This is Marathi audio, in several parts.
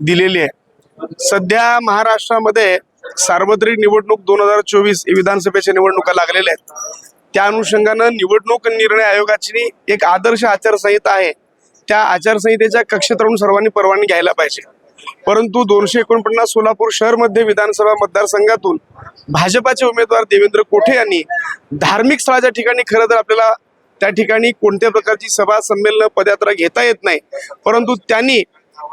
दिलेली आहे. सध्या महाराष्ट्रामध्ये सार्वत्रिक निवडणूक दोन हजार चोवीस विधानसभेच्या निवडणुका लागलेल्या आहेत. त्या अनुषंगानं निवडणूक निर्णय आयोगाची एक आदर्श आचारसंहिता आहे. त्या आचारसंहितेच्या कक्षेत राहून सर्वांनी परवानगी घ्यायला पाहिजे. परंतु दोनशे एकोणपन्नास सोलापूर शहरमध्ये विधानसभा मतदारसंघातून भाजपाचे उमेदवार देवेंद्र कोठे यांनी धार्मिक स्थळाच्या ठिकाणी खरं तर आपल्याला त्या ठिकाणी कोणत्या प्रकारची सभा संमेलन पदयात्रा घेता येत नाही. परंतु त्यांनी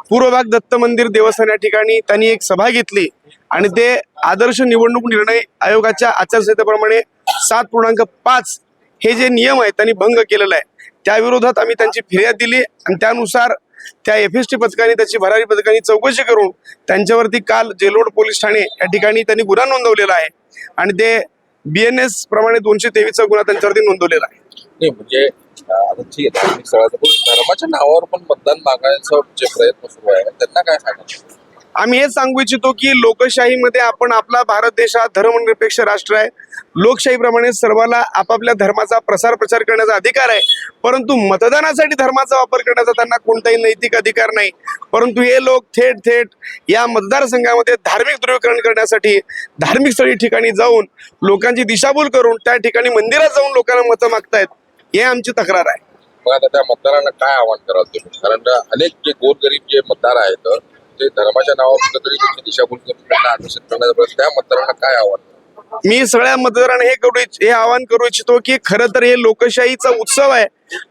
पूर्व भाग दत्त मंदिर देवस्थान या ठिकाणी त्यांनी एक सभा घेतली आणि ते आदर्श निवडणूक निर्णय आयोगाच्या आचारसंहितेप्रमाणे सात पूर्णांक पाच हे जे नियम आहेत त्यांनी भंग केलेला आहे. त्याविरोधात आम्ही त्यांची फिर्याद दिली आणि त्यानुसार त्या एफ एस टी पथकाने त्याची भरारी पथकाने चौकशी करून त्यांच्यावरती काल जेलोड पोलीस ठाणे या ठिकाणी त्यांनी गुन्हा नोंदवलेला आहे आणि ते बी एन एस प्रमाणे दोनशे तेवीसचा गुन्हा त्यांच्यावरती नोंदवलेला आहे. म्हणजे अं, धार्मिक स्थळाचं धर्माच्या नावावर पण मतदान मागायचा जे प्रयत्न सुरू आहे त्यांना काय सांगायचं आम्ही हेच सांगू इच्छितो की लोकशाहीमध्ये आपण आपला भारत देश हा धर्मनिरपेक्ष राष्ट्र आहे. लोकशाहीप्रमाणे सर्वाला आपापल्या धर्माचा प्रसार प्रचार करण्याचा अधिकार आहे. परंतु मतदानासाठी धर्माचा वापर करण्याचा त्यांना कोणताही नैतिक अधिकार नाही. परंतु हे लोक थेट थेट या मतदारसंघामध्ये धार्मिक ध्रुवीकरण करण्यासाठी धार्मिक स्थळी ठिकाणी जाऊन लोकांची दिशाभूल करून त्या ठिकाणी मंदिरात जाऊन लोकांना मतं मागतायत. हे आमची तक्रार आहे. मग आता त्या मतदारांना काय आव्हान कराल तुम्ही? कारण अनेक जे गोरगरीब जे मतदार आहेत ते धर्माच्या नावावर त्यांची दिशाभूल करून त्यांना आकर्षित करण्याचा त्या मतदारांना काय आव्हान? मी सगळ्या मतदारांना हे करू हे आवाहन करू इच्छितो की खरं तर हे लोकशाहीचा उत्सव आहे.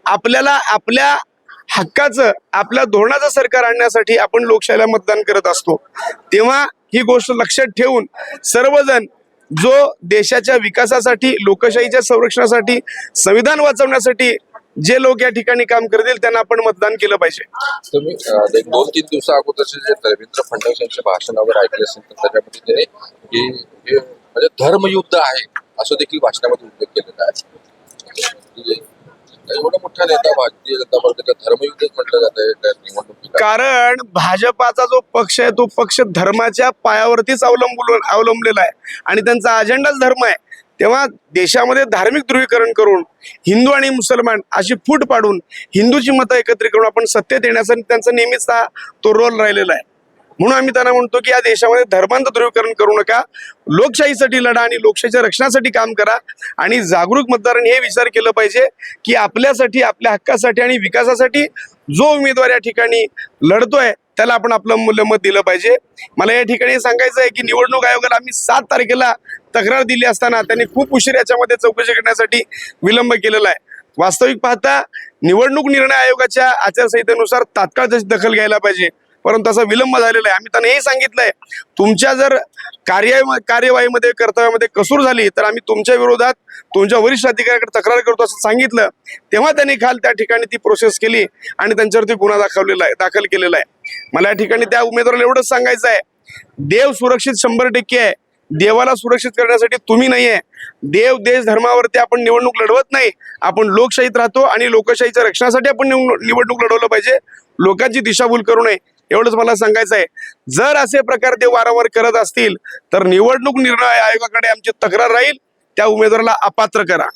आपल्याला आपल्या हक्काचं आपल्या धोरणाचं सरकार आणण्यासाठी आपण लोकशाहीला मतदान करत असतो. तेव्हा ही गोष्ट लक्षात ठेवून सर्वजण जो देशाच्या विकासासाठी लोकशाहीच्या संरक्षणासाठी संविधान वाचवण्यासाठी जे लोक या ठिकाणी काम करतील त्यांना आपण मतदान केलं पाहिजे. तुम्ही दोन तीन दिवसा अगोदरचे जे देवेंद्र फडणवीस यांच्या भाषणावर ऐकले असेल तर त्याच्यामध्ये त्याने की म्हणजे धर्मयुद्ध आहे असं देखील भाषणामध्ये उल्लेख केलेला आहे. म्हणजे एवढा मोठा नेता भारतीय जनता पार्टीचा धर्मयुद्धच म्हटलं जात आहे त्या निवडणुकीला. कारण भाजपाचा जो पक्ष आहे तो पक्ष धर्माच्या पायावरतीच अवलंबून अवलंबलेला आहे. आणि त्यांचा अजेंडाच धर्म आहे. तेव्हा देशामध्ये धार्मिक ध्रुवीकरण करून हिंदू आणि मुसलमान अशी फूट पाडून हिंदूची मतं एकत्रित करून आपण सत्तेत येण्याचा त्यांचा नेहमीच तो रोल राहिलेला आहे. म्हणून आम्ही त्यांना म्हणतो की या देशामध्ये धर्मांत ध्रुवीकरण करू नका लोकशाहीसाठी लढा आणि लोकशाहीच्या रक्षणासाठी काम करा आणि जागरूक मतदारांनी हे विचार केलं पाहिजे की आपल्यासाठी आपल्या हक्कासाठी आणि विकासासाठी जो उमेदवार या ठिकाणी लढतोय त्याला आपण आपलं मूल्यमत दिलं पाहिजे. मला या ठिकाणी सांगायचं आहे की निवडणूक आयोगाला आम्ही सात तारखेला तक्रार दिली असताना त्यांनी खूप उशीर याच्यामध्ये चौकशी करण्यासाठी विलंब केलेला आहे. वास्तविक पाहता निवडणूक निर्णय आयोगाच्या आचारसंहितेनुसार तात्काळ त्याची दखल घ्यायला पाहिजे. परंतु असा विलंब झालेला आहे. आम्ही त्यांना हे सांगितलंय तुमच्या जर कार्य कार्यवाहीमध्ये कर्तव्यामध्ये कसूर झाली तर आम्ही तुमच्या विरोधात तुमच्या वरिष्ठ अधिकाऱ्याकडे तक्रार करतो असं सांगितलं तेव्हा त्यांनी काल त्या ठिकाणी ती प्रोसेस केली आणि त्यांच्यावरती गुन्हा दाखवलेला आहे दाखल केलेला आहे. मला या ठिकाणी त्या उमेदवाराला एवढंच सांगायचं आहे देव सुरक्षित शंभर टक्के आहे. देवाला सुरक्षित करण्यासाठी तुम्ही नाही आहे. देव देश धर्मावरती आपण निवडणूक लढवत नाही. आपण लोकशाहीत राहतो आणि लोकशाहीच्या रक्षणासाठी आपण निवडणूक लढवलं पाहिजे. लोकांची दिशाभूल करू नये. एवढंच मला सांगायचं आहे जर असे प्रकार ते वारंवार करत असतील तर निवडणूक निर्णय आयोगाकडे आमची तक्रार राहील त्या उमेदवाराला अपात्र करा.